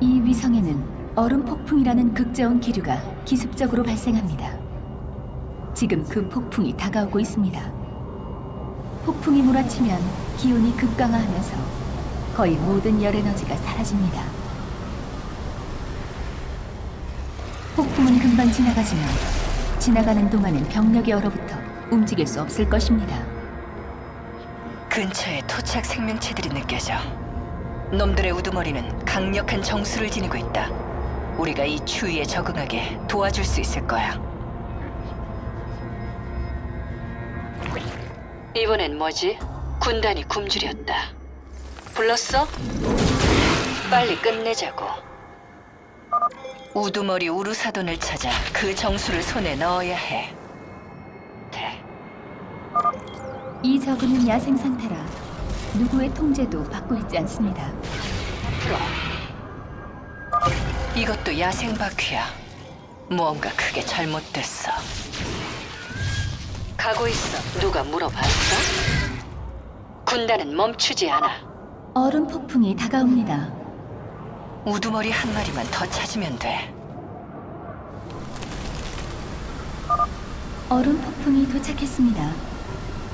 이 위성에는 얼음 폭풍이라는 극저온 기류가 기습적으로 발생합니다. 지금 그 폭풍이 다가오고 있습니다. 폭풍이 몰아치면 기온이 급강하하면서 거의 모든 열 에너지가 사라집니다. 폭풍은 금방 지나가지만 지나가는 동안은 병력이 얼어붙어 움직일 수 없을 것입니다. 근처에 토착 생명체들이 느껴져. 놈들의 우두머리는 강력한 정수를 지니고 있다. 우리가 이 추위에 적응하게 도와줄 수 있을 거야. 이번엔 뭐지? 군단이 굶주렸다. 불렀어? 빨리 끝내자고. 우두머리 우루사돈을 찾아 그 정수를 손에 넣어야 해. 돼. 이 적은 야생 상태라 누구의 통제도 받고 있지 않습니다. 풀어. 이것도 야생 바퀴야. 무언가 크게 잘못됐어. 가고 있어. 누가 물어봤어? 군단은 멈추지 않아. 얼음 폭풍이 다가옵니다. 우두머리 한 마리만 더 찾으면 돼. 얼음 폭풍이 도착했습니다.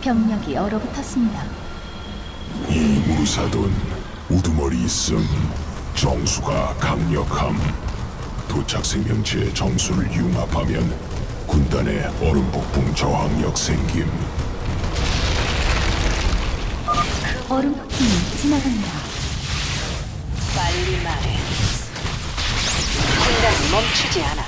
병력이 얼어붙었습니다. 이 우사돈 우두머리 있음 정수가 강력함 도착 생명체의 정수를 융합하면 군단의 얼음 폭풍 저항력 생김 얼음 폭풍이 지나갑니다. 빨리 말해. 군단은 멈추지 않아.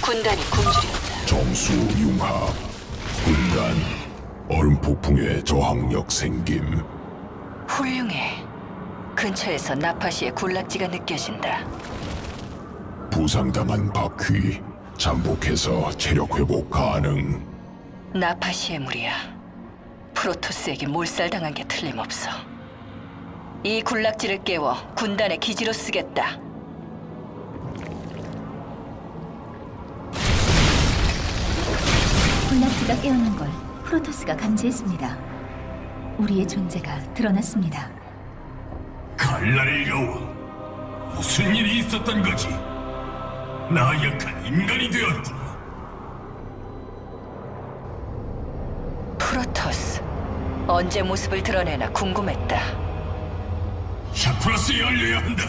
군단이 굶주렸다. 정수 융합 군단 얼음 폭풍의 저항력 생김 훌륭해. 근처에서 나파시의 군락지가 느껴진다. 부상당한 바퀴 잠복해서 체력 회복 가능 나파시의 무리야. 프로토스에게 몰살당한 게 틀림없어. 이 군락지를 깨워 군단의 기지로 쓰겠다. 군락지가 깨어난 걸 프로토스가 감지했습니다. 우리의 존재가 드러났습니다. 갈날 여왕, 무슨 일이 있었던 거지? 나약한 인간이 되었구나. 프로토스. 언제 모습을 드러내나 궁금했다. 샤프라스에 알려야 한다.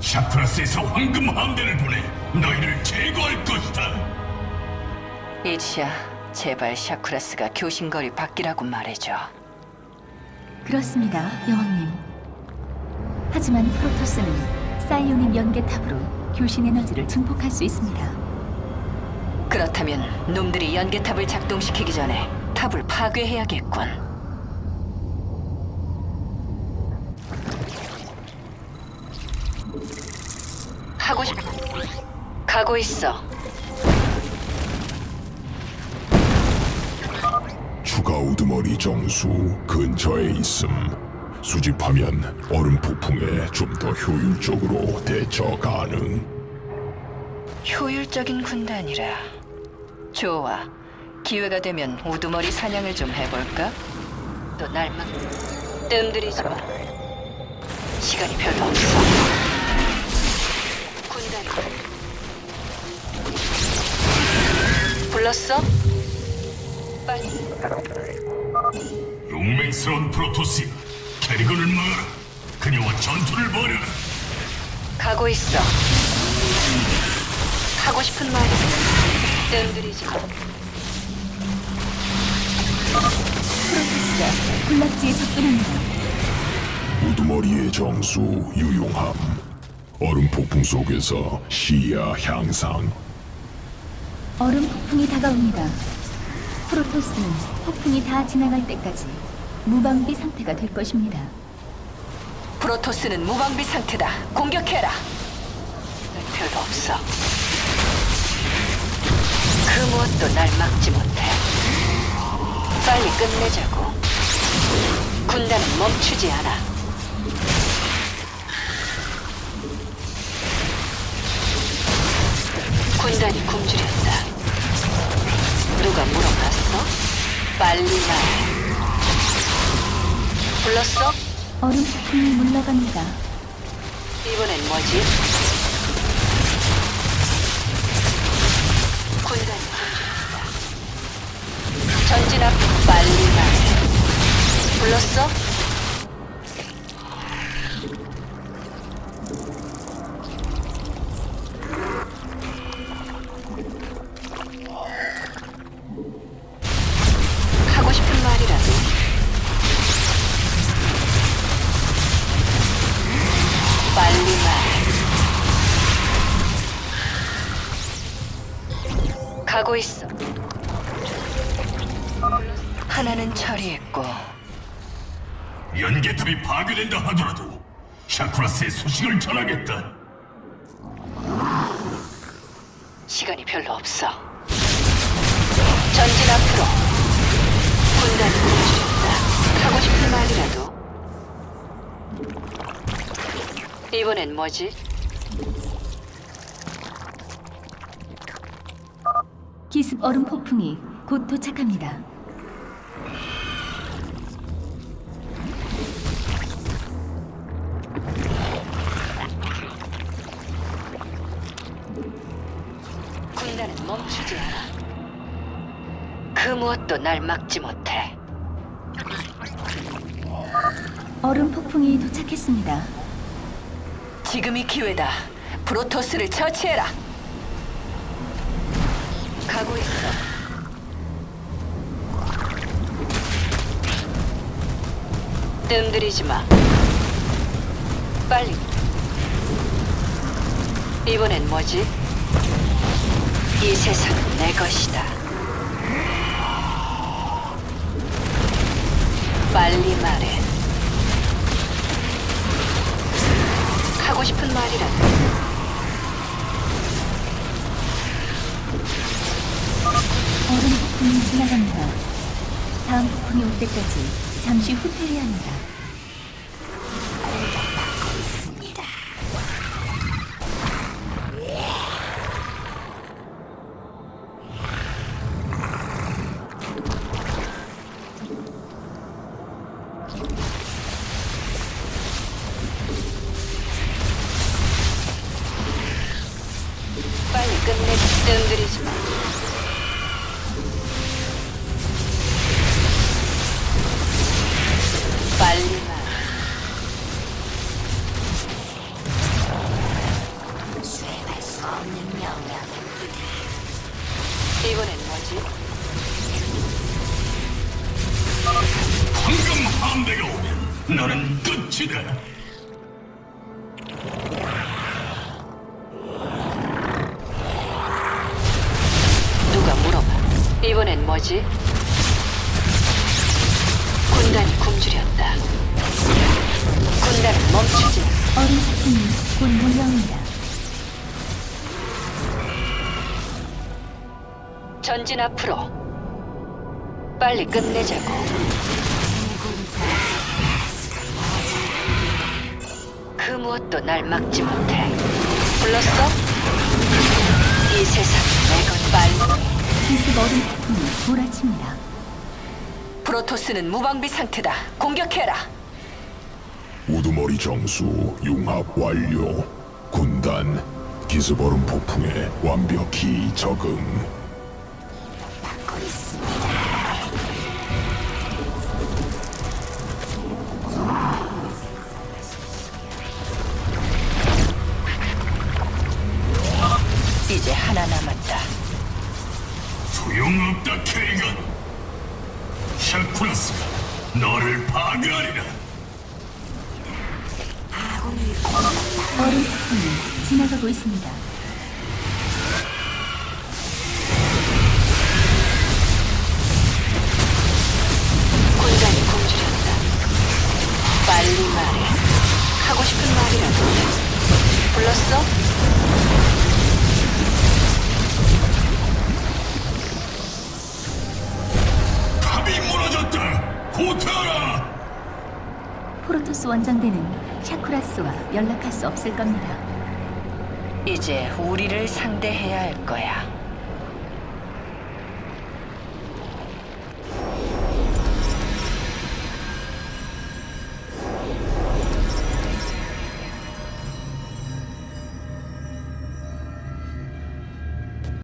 샤프라스에서 황금 함대를 보내 너희를 제거할 것이다. 이치야, 제발 샤크라스가 교신거리 밖이라고 말해줘. 그렇습니다, 여왕님. 하지만 프로토스는 사이오닉 연계탑으로 교신 에너지를 증폭할 수 있습니다. 그렇다면 놈들이 연계탑을 작동시키기 전에 탑을 파괴해야겠군. 하고 싶... 가고 있어. 가 우두머리 정수 근처에 있음 수집하면 얼음 폭풍에 좀 더 효율적으로 대처 가능 효율적인 군단이라. 좋아. 기회가 되면 우두머리 사냥을 좀 해볼까? 또 날만 뜸들이지 마. 시간이 별로 없어. 군단이 불렀어? 용맹스러운 프로토스야, 캐리건을 막아라. 그녀와 전투를 벌여라. 가고 있어. 하고 싶은 말이 뜸들이지 마. 프로토스가 군락지에 접근합니다. 우두머리의 정수 유용함 얼음 폭풍 속에서 시야 향상 얼음 폭풍이 다가옵니다. 프로토스는 폭풍이 다 지나갈 때까지 무방비 상태가 될 것입니다. 프로토스는 무방비 상태다. 공격해라. 난 별로 없어. 그 무엇도 날 막지 못해. 빨리 끝내자고. 군단은 멈추지 않아. 군단이 굶주렸다. 누가 물어봤어? 빨리 말해. 불렀어? 얼음 폭풍이 물러갑니다. 이번엔 뭐지? 군단이. 전진 앞 빨리 말해. 불렀어? 가고 있어. 하나는 처리했고 연계탑이 파괴된다 하더라도 샤크라스의 소식을 전하겠다. 시간이 별로 없어. 전진 앞으로. 군단이 굶주렸다. 하고 싶은 말이라도. 이번엔 뭐지? 기습 얼음 폭풍이 곧 도착합니다. 군단은 멈추지 않아. 그 무엇도 날 막지 못해. 얼음 폭풍이 도착했습니다. 지금이 기회다. 프로토스를 처치해라. 가고 있어. 뜸들이지 마. 빨리. 이번엔 뭐지? 이 세상은 내 것이다. 빨리 말해. 하고 싶은 말이라도. 얼음 폭풍이 지나갑니다. 다음 폭풍이 올 때까지 잠시 후퇴해야 합니다. 빨리 끝내 뜸들이지 마. 뭐지? 황금 함대가 오면 너는 끝이다. 누가 물어봐. 이번엔 뭐지? 군단이 굶주렸다. 군단은 멈추지. 마. 얼음 폭풍이 곧 몰려옵니다. 전진 앞으로. 빨리 끝내자고. 그 무엇도 날 막지 못해. 불렀어? 이 세상은 내것 빨리. 기습 얼음 폭풍이 몰아칩니다. 프로토스는 무방비 상태다. 공격해라. 우두머리 정수 융합 완료. 군단 기습 얼음 폭풍에 완벽히 적응. 이제 하나 남았다. 소용없다, 캐리건. 샤크라스가 너를 파괴하리라. 얼음 폭풍이 지나가고 있습니다. 하고 싶은 말이라도. 불렀어? 탑이 무너졌다. 후퇴하라. 프로토스 원정대는 샤쿠라스와 연락할 수 없을 겁니다. 이제 우리를 상대해야 할 거야.